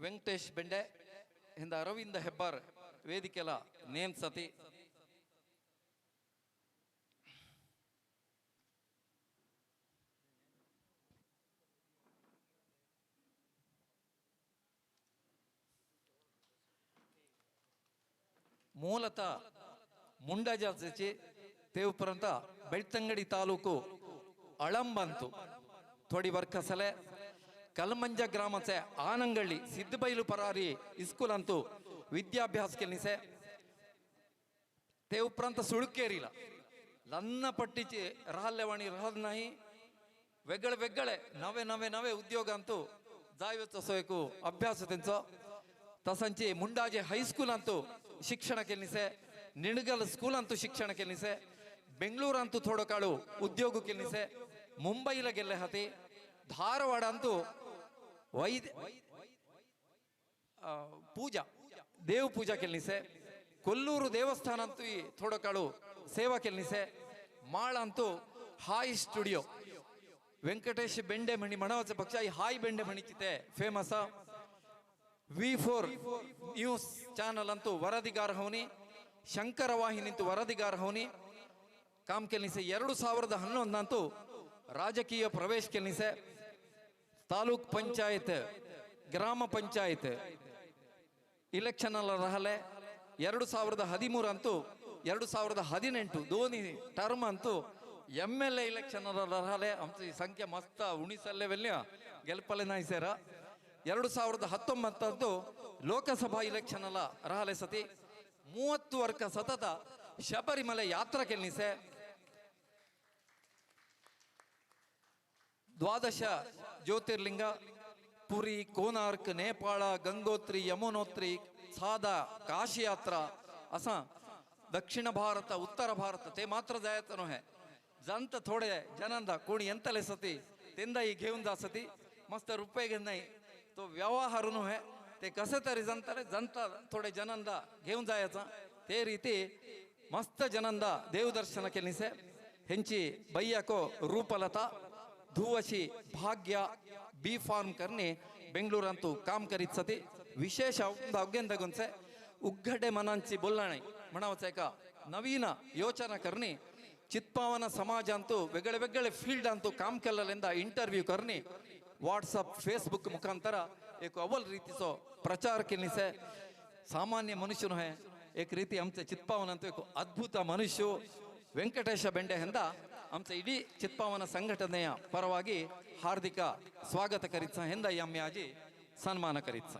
ವೆಂಕಟೇಶ್ ಬೆಂಡೆ ಹಿಂದ ಅರವಿಂದ ಹೆಬ್ಬಾರ್ ವೇದಿಕೆಲ ನೇಮ್ ಸತಿ. ಮೂಲತಃ ದೇವಪುರ ಅಂತ ಬೆಳ್ತಂಗಡಿ ತಾಲೂಕು ಅಳಂಬಂತು ಥೋಡಿ ವರ್ಕಸಲೆ ಕಲ್ಮಂಜ ಗ್ರಾಮ ಸೆ ಆನಂಗಳ್ಳಿ, ಸಿದ್ದಬೈಲು ಪರಾರಿ ಇಸ್ಕೂಲ್ ಅಂತೂ ವಿದ್ಯಾಭ್ಯಾಸ ಕೆಲಸೆ ತೇ ಉಪ್ರಾಂತ ಸುಳುಕೇರಿಲ್ಲ. ಲನ್ನ ಪಟ್ಟಿ ರಹಲ್ಯವಾಣಿ ರಹದ್ ನಾಯಿ ವೆಗ್ಗಳೆ ವೆಗ್ಗಳೆ ನವೆ ನವೆ ನವೆ ಉದ್ಯೋಗ ಅಂತೂ ಜಾಯ್ವತ್ ಸೋಯಕು ಅಭ್ಯಾಸ ತಿನ್ಸೋ. ತಸಂಚಿ ಮುಂಡಾಜೆ ಹೈಸ್ಕೂಲ್ ಅಂತೂ ಶಿಕ್ಷಣ ಕೆಲಸೆ ನಿಣಗಲ್ ಸ್ಕೂಲ್ ಅಂತೂ ಶಿಕ್ಷಣ ಕೆಲಸೆ ಬೆಂಗಳೂರಂತೂ ಥೋಡೋ ಕಾಳು ಉದ್ಯೋಗ ಕೆಲಸೆ ಮುಂಬೈಲ ಗೆಲ್ಲೆ ಹತಿ. ಧಾರವಾಡ ಅಂತೂ ವೈದ್ಯ ಪೂಜಾ, ದೇವ್ ಪೂಜಾ ಕೆಲ್ನಿಸೆ, ಕೊಲ್ಲೂರು ದೇವಸ್ಥಾನ ಅಂತೂ ಈ ಥೋಡಕಾಳು ಸೇವಾ ಕೆಲ್ನಿಸೆ, ಮಾಳ ಅಂತೂ ಹಾಯ್ ಸ್ಟುಡಿಯೋ. ವೆಂಕಟೇಶ್ ಬೆಂಡೆ ಮಣಿ ಮಣವಚ ಪಕ್ಷ, ಈ ಹಾಯ್ ಬೆಂಡೆ ಮಣಿ ಚಿತೆ famous V four news channel ಅಂತೂ ವರದಿಗಾರ ಹೌನಿ ಶಂಕರ ವಾಹಿನಿಂತೂ ವರದಿಗಾರ ಹೌನಿ ಕಾಮ್ ಕೆಲ್ನಿಸೆ ಎರಡು ಸಾವಿರದ ಹನ್ನೊಂದಂತೂ ರಾಜಕೀಯ ಪ್ರವೇಶ ಕೆಲ್ನಿಸೆ. ತಾಲೂಕ್ ಪಂಚಾಯತ್, ಗ್ರಾಮ ಪಂಚಾಯತ್ ಇಲೆಕ್ಷನ್ ಅಲ್ಲ ರಹಲೆ ಎರಡು ಸಾವಿರದ ಹದಿಮೂರು ಅಂತೂ, ಎರಡು ಸಾವಿರದ ಹದಿನೆಂಟು ಧೋನಿ ಟರ್ಮ್ ಅಂತೂ ಎಂ ಎಲ್ ಎ ಇಲೆಕ್ಷನ್ ರಹಲೆ ಈ ಸಂಖ್ಯೆ ಮಸ್ತ ಉಣಿಸಲ್ಲೇ ವೆಲ್ಯ ಗೆಲ್ಪಲೆ ನಾಯಿಸ್ಯಾರ ಎರಡು ಸಾವಿರದ ಹತ್ತೊಂಬತ್ತಂತೂ ಲೋಕಸಭಾ ಇಲೆಕ್ಷನ್ ಅಲ್ಲ ರಹಲೆ ಸತಿ. ಮೂವತ್ತು ವರ್ಷ ಸತತ ಶಬರಿಮಲೆ ಯಾತ್ರಾ ಕೆಲ್ನಿಸೆ ದ್ವಾದಶ ಜ್ಯೋತಿರ್ಲಿಂಗ ಪುರಿ ಕೋನಾರ್ಕ್ ನೇಪಾಳ ಗಂಗೋತ್ರಿ ಯಮುನೋತ್ರಿ ಸಾದಾ ಕಾಶಿ ಯಾತ್ರಾ ಅಸ ದಕ್ಷಿಣ ಭಾರತ ಉತ್ತರ ಭಾರತ ते मात्र जायचं नव्हे जंत थोडे जनंदा कोणी ಎಂತಲೆ ಸತಿ तेंदा ही घेऊन जा सती मस्त रुपये घेत नाही तो व्यवहार नव्हे ते कसे तरी जंतले जनता थोडे जनंदा घेऊन जायचा ते ರೀತಿ ಮಸ್ತ ಜನಂದ ದೇವದರ್ಶನ ಕೆಲಿಸೆ ಹೆಂಚಿ ಬಯ್ಯಕೋ ರೂಪಲತಾ ಧೂವಶಿ ಭಾಗ್ಯ ಬಿ ಫಾರ್ಮ್ ಕರ್ನಿ ಬೆಂಗಳೂರಂತೂ ಕಾಮ್ ಕರಿತ್ಸತಿ ವಿಶೇಷ ಒಂದು ಉಗ್ಗಡೆ ಮನಂಚಿ ಬೊಲ್ಲಣೆ. ಮಣವಸೇಕ ನವೀನ ಯೋಚನ ಕರ್ನಿ ಚಿತ್ಪಾವನ ಸಮಾಜ ಅಂತೂ ವೆಗಳೆ ವೆಗಳೆ ಫೀಲ್ಡ್ ಅಂತೂ ಕಾಮ್ ಕೆಲ್ಲಲೆಂದ ಇಂಟರ್ವ್ಯೂ ಕರ್ನಿ ವಾಟ್ಸಪ್, ಫೇಸ್ಬುಕ್ ಮುಖಾಂತರ ಏಕ ಅವಲ್ ರೀತಿಸೋ ಪ್ರಚಾರ ನಿಸೆ ಸಾಮಾನ್ಯ ಮನುಷ್ಯನು ಹೇ, ಏಕ ರೀತಿ ಅಂಶ ಚಿತ್ಪಾವನ ಅಂತೂ ಏಕ ಅದ್ಭುತ ಮನುಷ್ಯ ವೆಂಕಟೇಶ ಬೆಂಡೆ ಎಂದ ಅಂಶ ಇಡೀ ಚಿತ್ಪಾವನ ಸಂಘಟನೆಯ ಪರವಾಗಿ ಹಾರ್ದಿಕ ಸ್ವಾಗತ ಕರಿತ್ಸ ಹೆಂದ ಎಮ್ಮೆಯಾಜಿ ಸನ್ಮಾನ ಕರೀತ.